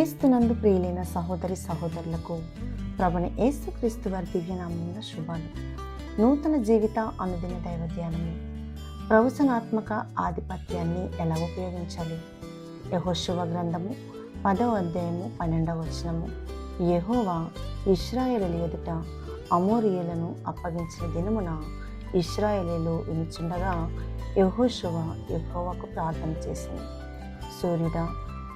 క్రీస్తునందు ప్రియులైన సహోదరి సహోదరులకు ప్రభుని యేసుక్రీస్తు వారి దివ్యనామంలో శుభాలు. నూతన జీవిత అనుదిన దైవ ధ్యానము ప్రవచనాత్మక ఆధిపత్యాన్ని ఎలా ఉపయోగించాలి? యహోశువ గ్రంథము పదవ అధ్యాయము పన్నెండవ వచనము. యహోవా ఇస్రాయేలు ఎదుట అమోరియలను అప్పగించిన దినమున ఇస్రాయేలీలు వినుచుండగా యహోశువ యహోవాకు ప్రార్థన చేసింది. సూర్యుడా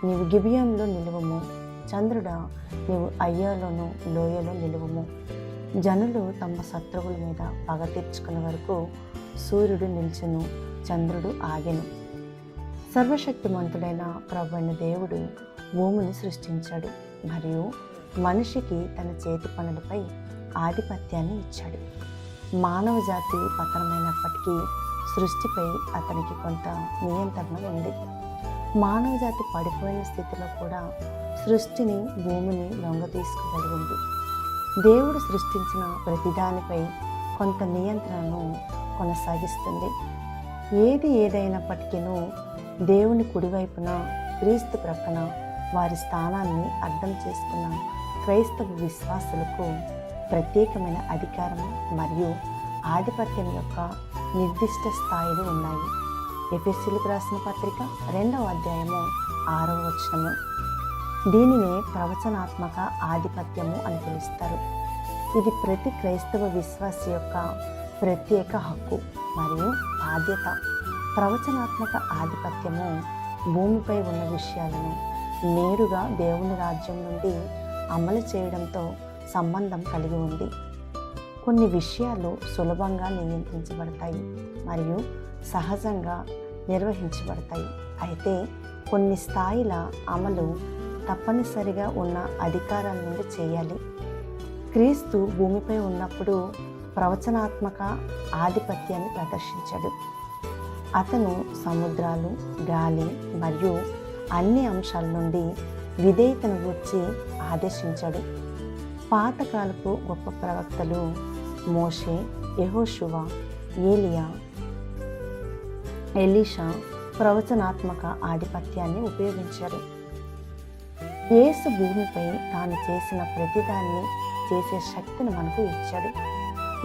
నీవు గిబియంలో నిలువము. చంద్రుడా నీవు అయ్యాలోను లోయలో నిలువము. జనులు తమ శత్రువుల మీద పగ తీర్చుకునే వరకు సూర్యుడు నిల్చును చంద్రుడు ఆగెను. సర్వశక్తిమంతుడైన ప్రభువైన దేవుడు భూమిని సృష్టించాడు మరియు మనిషికి తన చేతి పనులపై ఆధిపత్యాన్ని ఇచ్చాడు. మానవ జాతి పతనమైనప్పటికీ సృష్టిపై అతనికి కొంత నియంత్రణ ఉంది. మానవ జాతి పడిపోయిన స్థితిలో కూడా సృష్టిని భూమిని దొంగతీసుకుగలిగింది దేవుడు సృష్టించిన ప్రతిదానిపై కొంత నియంత్రణను కొనసాగిస్తుంది. ఏది ఏదైనప్పటికీ దేవుని కుడివైపున క్రీస్తు ప్రక్కన వారి స్థానాన్ని అర్థం చేసుకున్న క్రైస్తవ విశ్వాసులకు ప్రత్యేకమైన అధికారం మరియు ఆధిపత్యం యొక్క నిర్దిష్ట స్థాయిలు ఉన్నాయి. ఎఫ్ఎస్సీలకు రాసిన పత్రిక రెండవ అధ్యాయము ఆరవ వచనము. దీనిని ప్రవచనాత్మక ఆధిపత్యము అని పిలుస్తారు. ఇది ప్రతి క్రైస్తవ విశ్వాస యొక్క ప్రత్యేక హక్కు మరియు బాధ్యత. ప్రవచనాత్మక ఆధిపత్యము భూమిపై ఉన్న విషయాలను నేరుగా దేవుని రాజ్యం నుండి అమలు చేయడంతో సంబంధం కలిగి ఉంది. కొన్ని విషయాలు సులభంగా నియంత్రించబడతాయి మరియు సహజంగా నిర్వహించబడతాయి. అయితే కొన్ని స్థాయిల అమలు తప్పనిసరిగా ఉన్న అధికారాల నుండి చేయాలి. క్రీస్తు భూమిపై ఉన్నప్పుడు ప్రవచనాత్మక ఆధిపత్యాన్ని ప్రదర్శించాడు. అతను సముద్రాలు గాలి మరియు అన్ని అంశాల నుండి విధేయతను గుర్చి ఆదేశించాడు. పాతకాలపు గొప్ప ప్రవక్తలు మోషే యహోశువ ఏలియా ఎలీషా ప్రవచనాత్మక ఆధిపత్యాన్ని ఉపయోగించారు. యేసు భూమిపై తాను చేసిన ప్రతిదాన్ని చేసే శక్తిని మనకు ఇచ్చాడు.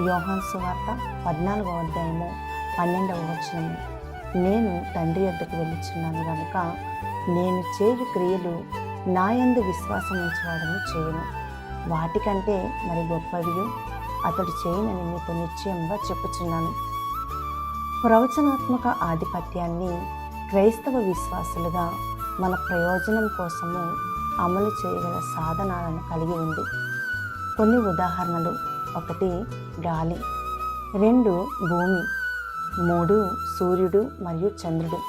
యోహాన్ సువార్త పద్నాలుగవ అధ్యాయము పన్నెండవ వచనము నేను తండ్రి వద్దకు వెళ్ళుచున్నాను కనుక నేను చేయు క్రియలు నాయందు విశ్వాసం ఉంచేవాడని చేయను. వాటికంటే మరి గొప్పవి అతడు చేయనని మీతో నిశ్చయంగా చెప్పుచున్నాను. ప్రవచనాత్మక ఆధిపత్యాన్ని క్రైస్తవ విశ్వాసులుగా మన ప్రయోజనం కోసము అమలు చేయగల సాధనాలను కలిగి ఉంది. కొన్ని ఉదాహరణలు. ఒకటి గాలి. రెండు భూమి. మూడు సూర్యుడు మరియు చంద్రుడు.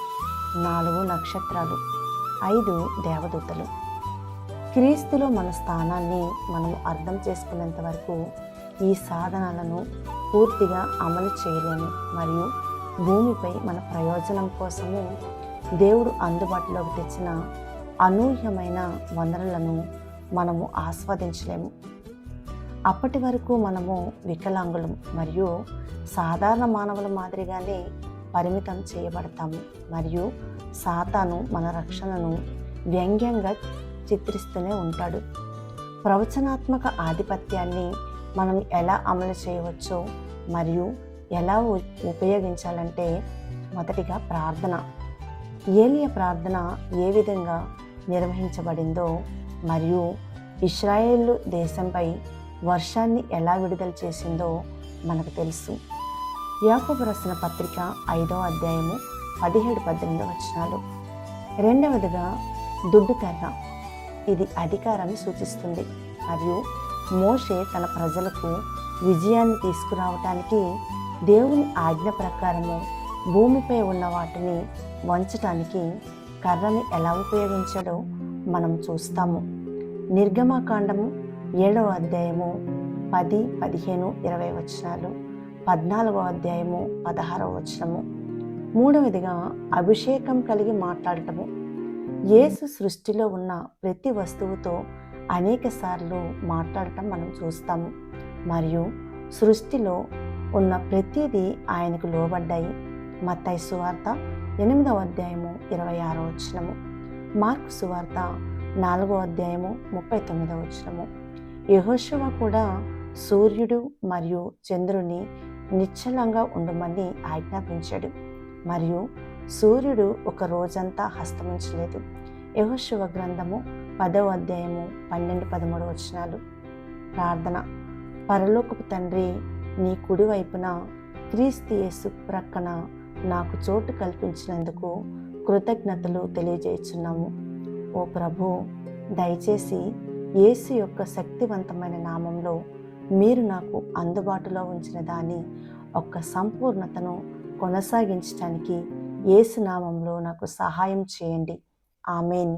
నాలుగు నక్షత్రాలు. ఐదు దేవదూతలు. క్రీస్తులో మన స్థానాన్ని మనం అర్థం చేసుకునేంత వరకు ఈ సాధనాలను పూర్తిగా అమలు చేయలేము. మరియు భూమిపై మన ప్రయోజనం కోసము దేవుడు అందుబాటులోకి తెచ్చిన అనూహ్యమైన వనరులను మనము ఆస్వాదించలేము. అప్పటి వరకు మనము వికలాంగులం మరియు సాధారణ మానవుల మాదిరిగానే పరిమితం చేయబడతాము. మరియు సాతాను మన రక్షణను వ్యంగ్యంగా చిత్రిస్తూనే ఉంటాడు. ప్రవచనాత్మక ఆధిపత్యాన్ని మనం ఎలా అమలు చేయవచ్చో మరియు ఎలా ఉ- ఉపయోగించాలంటే మొదటిగా ప్రార్థన. ఏలియ ప్రార్థన ఏ విధంగా నిర్వహించబడిందో మరియు ఇస్రాయేల్ దేశంపై వర్షాన్ని ఎలా విడుదల చేసిందో మనకు తెలుసు. యాకోబు రాసిన పత్రిక ఐదవ అధ్యాయము పదిహేడు పద్దెనిమిది వచనాలు. రెండవదిగా దుడ్డు కర్ర ఇది అధికారాన్ని సూచిస్తుంది మరియు మోషే తన ప్రజలకు విజయాన్ని తీసుకురావటానికి దేవుని ఆజ్ఞ ప్రకారము భూమిపై ఉన్న వాటిని వంచటానికి కర్రని ఎలా ఉపయోగించాడో మనం చూస్తాము. నిర్గమాకాండము ఏడవ అధ్యాయము పది పదిహేను ఇరవై వచనాలు పద్నాలుగో అధ్యాయము పదహారవ వచనము. మూడవదిగా అభిషేకం కలిగి మాట్లాడటము. యేసు సృష్టిలో ఉన్న ప్రతి వస్తువుతో అనేక సార్లు మాట్లాడటం మనం చూస్తాము. మరియు సృష్టిలో ఉన్న ప్రతిదీ ఆయనకు లోబడ్డాయి. మత్తయి సువార్త ఎనిమిదవ అధ్యాయము ఇరవై ఆరో వచనము. మార్కు సువార్త నాలుగో అధ్యాయము ముప్పై తొమ్మిదవ వచనము. యహోశివ కూడా సూర్యుడు మరియు చంద్రుని నిశ్చలంగా ఉండమని ఆజ్ఞాపించాడు. మరియు సూర్యుడు ఒక రోజంతా హస్తమించలేదు. యహోశివ గ్రంథము పదవ అధ్యాయము పన్నెండు పదమూడు వచనాలు. ప్రార్థన. పరలోకపు తండ్రి నీ కుడి వైపున క్రీస్తు యేసు ప్రక్కన నాకు చోటు కల్పించినందుకు కృతజ్ఞతలు తెలియజేస్తున్నాము ఓ ప్రభు దయచేసి యేసు యొక్క శక్తివంతమైన నామంలో మీరు నాకు అందుబాటులో ఉంచిన దాని ఒక్క సంపూర్ణతను కొనసాగించడానికి ఏసునామంలో నాకు సహాయం చేయండి. ఆమెన్.